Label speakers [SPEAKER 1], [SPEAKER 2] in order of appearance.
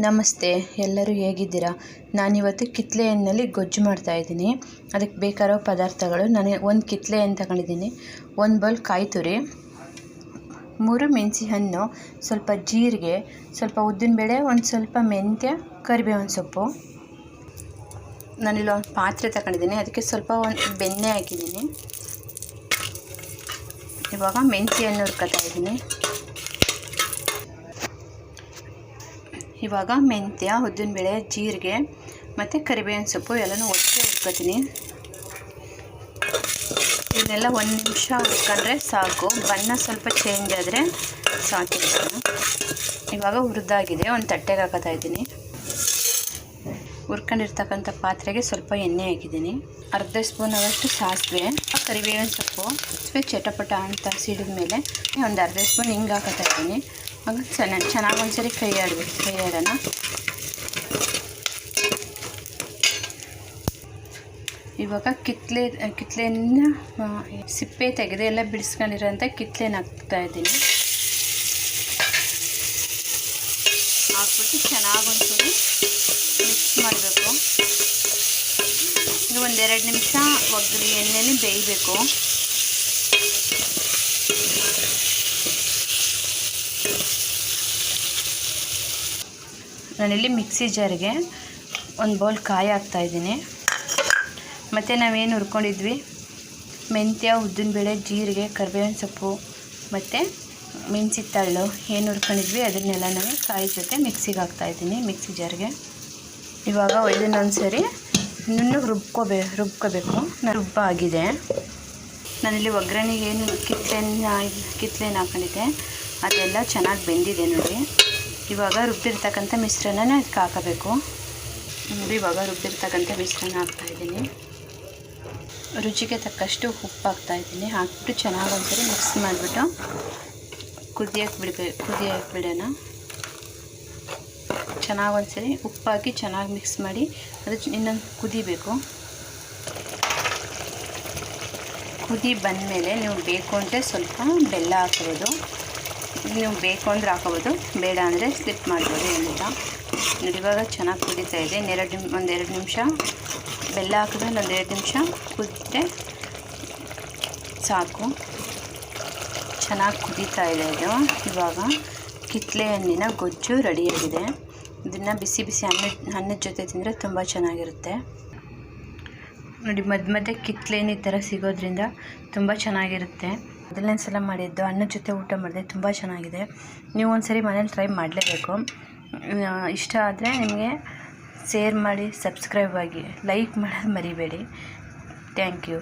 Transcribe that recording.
[SPEAKER 1] ನಮಸ್ತೆ, ಎಲ್ಲರೂ ಹೇಗಿದ್ದೀರಾ? ನಾನಿವತ್ತು ಕಿತ್ಲೆ ಹಣ್ಣಲ್ಲಿ ಗೊಜ್ಜು ಮಾಡ್ತಾಯಿದ್ದೀನಿ ಅದಕ್ಕೆ ಬೇಕಾಗಿರೋ ಪದಾರ್ಥಗಳು ನನಗೆ ಒಂದು ಕಿತ್ಲೆ ಹಣ್ಣು ತಗೊಂಡಿದ್ದೀನಿ. ಒಂದು ಬೌಲ್ ಕಾಯಿ ತುರಿ, ಮೂರು ಮೆಣಸಿ ಹಣ್ಣು ಸ್ವಲ್ಪ ಜೀರಿಗೆ, ಸ್ವಲ್ಪ ಉದ್ದಿನಬೇಳೆ ಒಂದು ಸ್ವಲ್ಪ ಮೆಂತ್ಯ, ಕರಿಬೇವಿನ ಸೊಪ್ಪು. ನಾನಿಲ್ಲಿ ಒಂದು ಪಾತ್ರೆ ತಗೊಂಡಿದ್ದೀನಿ. ಅದಕ್ಕೆ ಸ್ವಲ್ಪ ಒಂದು ಬೆಣ್ಣೆ ಹಾಕಿದ್ದೀನಿ. ಇವಾಗ ಮೆಂತ್ಯ ಹಣ್ಣು ಹುರ್ಕೋತಾ ಇದ್ದೀನಿ. ಇವಾಗ ಮೆಂತ್ಯ ಉದ್ದಿನ ಬೇಳೆ ಜೀರಿಗೆ ಮತ್ತು ಕರಿಬೇವಿನ ಸೊಪ್ಪು ಎಲ್ಲನೂ ಒಟ್ಟಿಗೆ ಉಟ್ಕೋತೀನಿ ಇದನ್ನೆಲ್ಲ ಒಂದು ನಿಮಿಷ ಹುರ್ಕೊಂಡ್ರೆ ಸಾಕು. ಬಣ್ಣ ಸ್ವಲ್ಪ ಚೇಂಜ್ ಆದರೆ ಸಾಕು ಇವಾಗ ಹುರಿದಾಗಿದೆ. ಒಂದು ತಟ್ಟೆಗೆ ಹಾಕೋತಾ ಇದ್ದೀನಿ. ಹುರ್ಕೊಂಡಿರ್ತಕ್ಕಂಥ ಪಾತ್ರೆಗೆ ಸ್ವಲ್ಪ ಎಣ್ಣೆ ಹಾಕಿದ್ದೀನಿ. ಅರ್ಧ ಸ್ಪೂನ್ ಆದಷ್ಟು ಸಾಸಿವೆ, ಕರಿಬೇವಿನ ಸೊಪ್ಪು ಸಾಸಿವೆ ಚಟಪಟ ಅಂತ ಸಿಡಿದ ಮೇಲೆ ಒಂದು ಅರ್ಧ ಸ್ಪೂನ್ ಹಿಂಗೆ ಹಾಕೋತಾ ಇದ್ದೀನಿ. ಆಗ ಚೆನ್ನಾಗಿ ಚೆನ್ನಾಗಿ ಒಂದ್ಸರಿ ಕೈ ಆಡಬೇಕು ಕೈ ಆಡೋಣ ಇವಾಗ ಕಿತ್ಲೆ ಕಿತ್ಲೆನ ಸಿಪ್ಪೆ ತೆಗೆದು ಎಲ್ಲ ಬಿಡಿಸ್ಕೊಂಡಿರೋಂಥ ಕಿತ್ಲೆನ ಹಾಕ್ತಾ ಇದ್ದೀನಿ. ಹಾಕ್ಬಿಟ್ಟು ಚೆನ್ನಾಗಿ ಒಂದ್ಸರಿ ಮಿಕ್ಸ್ ಮಾಡಬೇಕು. ಇದು ಒಂದೆರಡು ನಿಮಿಷ ಒಗ್ಗರಿ ಎಣ್ಣೆಲಿ ಬೇಯಬೇಕು. ನಾನಿಲ್ಲಿ ಮಿಕ್ಸಿ ಜಾರಿಗೆ ಒಂದು ಬೌಲ್ ಕಾಯಿ ಹಾಕ್ತಾಯಿದ್ದೀನಿ ಮತ್ತು ನಾವೇನು ಹುರ್ಕೊಂಡಿದ್ವಿ? ಮೆಂತ್ಯ, ಉದ್ದಿನಬೇಳೆ, ಜೀರಿಗೆ, ಕರಿಬೇವಿನ ಸೊಪ್ಪು, ಮತ್ತು ಮೆಣಸಿತ್ತಳ್ಳು ಏನು ಹುರ್ಕೊಂಡಿದ್ವಿ? ಅದನ್ನೆಲ್ಲ ನಾವು ಕಾಯಿ ಜೊತೆ ಮಿಕ್ಸಿಗೆ ಹಾಕ್ತಾಯಿದ್ದೀನಿ ಮಿಕ್ಸಿ ಜಾರಿಗೆ. ಇವಾಗ ಇದನ್ನೊಂದು ಸರಿ ಇನ್ನೂ ರುಬ್ಕೋಬೇ, ರುಬ್ಕೋಬೇಕು. ರುಬ್ಬ ಆಗಿದೆ. ನಾನಿಲ್ಲಿ ಒಗ್ಗರಣೆಗೆ ಏನು ಕಿತ್ಲೆನ ಕಿತ್ಲೆನ ಹಾಕೊಂಡಿದ್ದೆ. ಅದೆಲ್ಲ ಚೆನ್ನಾಗಿ ಬೆಂದಿದೆ ನೋಡಿ. ಇವಾಗ ರುಬ್ಬಿರ್ತಕ್ಕಂಥ ಮಿಶ್ರಣನ ಅದಕ್ಕೆ ಹಾಕಬೇಕು. ನೋಡಿ, ಇವಾಗ ರುಬ್ಬಿರ್ತಕ್ಕಂಥ ಮಿಶ್ರಣ ಹಾಕ್ತಾಯಿದ್ದೀನಿ ರುಚಿಗೆ ತಕ್ಕಷ್ಟು ಉಪ್ಪು ಹಾಕ್ತಾಯಿದ್ದೀನಿ ಹಾಕ್ಬಿಟ್ಟು ಚೆನ್ನಾಗಿ ಒಂದ್ಸರಿ ಮಿಕ್ಸ್ ಮಾಡಿಬಿಟ್ಟು ಕುದಿಯೋಕ್ಕೆ ಬಿಡಬೇಕು ಕುದಿಯೋಕ್ಕೆ ಬಿಡೋಣ. ಚೆನ್ನಾಗಿ ಒಂದ್ಸರಿ ಉಪ್ಪು ಹಾಕಿ ಚೆನ್ನಾಗಿ ಮಿಕ್ಸ್ ಮಾಡಿ ಅದು ಇನ್ನೊಂದು ಕುದಿಬೇಕು. ಕುದಿ ಬಂದಮೇಲೆ ನೀವು ಬೇಕು ಅಂದರೆ ಸ್ವಲ್ಪ ಬೆಲ್ಲ ಹಾಕ್ಬೋದು. ನೀವು ಬೇಕು ಅಂದರೆ ಹಾಕೋಬೋದು. ಬೇಡ ಅಂದರೆ ಸ್ಲಿಪ್ ಮಾಡ್ಬೋದು ಏನಿಲ್ಲ ನೋಡಿ, ಇವಾಗ ಚೆನ್ನಾಗಿ ಕುದೀತಾ ಇದೆ. ಇನ್ನೆರಡು ನಿಮ್ ಒಂದೆರಡು ನಿಮಿಷ. ಬೆಲ್ಲ ಹಾಕಿದ್ರೆ ಎರಡು ನಿಮಿಷ ಕುದಿದ್ರೆ ಸಾಕು. ಚೆನ್ನಾಗಿ ಕುದೀತಾ ಇದೆ ಇದು. ಇವಾಗ ಕಿತ್ತಳೆ ಹಣ್ಣಿನ ಗೊಜ್ಜು ರೆಡಿಯಾಗಿದೆ. ಇದನ್ನು ಬಿಸಿ ಬಿಸಿ ಅನ್ನ ಅನ್ನದ ಜೊತೆ ತಿಂದರೆ ತುಂಬ ಚೆನ್ನಾಗಿರುತ್ತೆ. ನೋಡಿ ಮಧ್ಯ ಮಧ್ಯೆ ಕಿತ್ತಲೆ ಈ ಥರ ಸಿಗೋದ್ರಿಂದ ತುಂಬ ಚೆನ್ನಾಗಿರುತ್ತೆ. ಮೊದಲನೇ ಸಲ ಮಾಡಿದ್ದು ಅನ್ನದ ಜೊತೆ ಊಟ ಮಾಡಿದೆ ತುಂಬ ಚೆನ್ನಾಗಿದೆ. ನೀವು ಒಂದು ಸರಿ ಮನೇಲಿ ಟ್ರೈ ಮಾಡಲೇಬೇಕು. ಇಷ್ಟ ಆದರೆ ನಿಮಗೆ ಶೇರ್ ಮಾಡಿ ಸಬ್ಸ್ಕ್ರೈಬ್ ಆಗಿ ಲೈಕ್ ಮಾಡೋದು ಮರಿಬೇಡಿ. Thank you